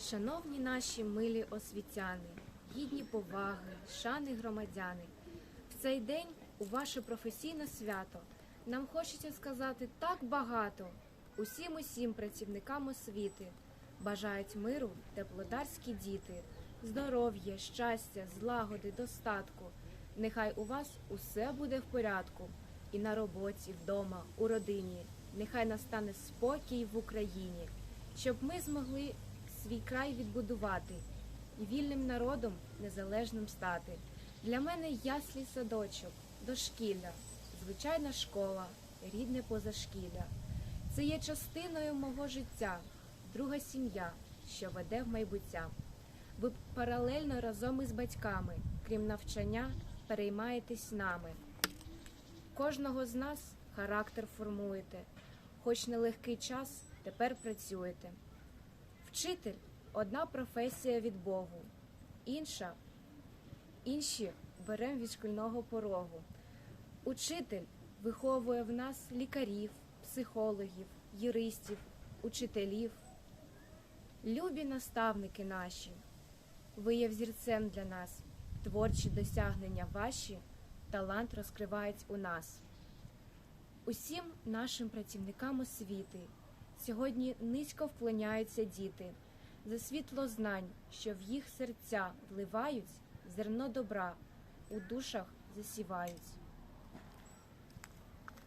Шановні наші милі освітяни, гідні поваги, шани громадяни, в цей день у ваше професійне свято нам хочеться сказати так багато усім усім працівникам освіти. Бажають миру теплодарські діти, здоров'я, щастя, злагоди, достатку. Нехай у вас усе буде в порядку, і на роботі, вдома, у родині. Нехай настане спокій в Україні, щоб ми змогли свій край відбудувати і вільним народом незалежним стати. Для мене яслі садочок, дошкілля, звичайна школа, рідне позашкілля. Це є частиною мого життя, друга сім'я, що веде в майбуття. Ви паралельно разом із батьками, крім навчання, переймаєтесь нами. Кожного з нас характер формуєте, хоч нелегкий час тепер працюєте. Вчитель одна професія від Богу, інша інші берем від шкільного порогу. Учитель виховує в нас лікарів, психологів, юристів, учителів. Любі наставники наші, ви є взірцем для нас, творчі досягнення ваші, талант розкривають у нас. Усім нашим працівникам освіти сьогодні низько вклоняються діти за світло знань, що в їх серця вливають, зерно добра у душах засівають.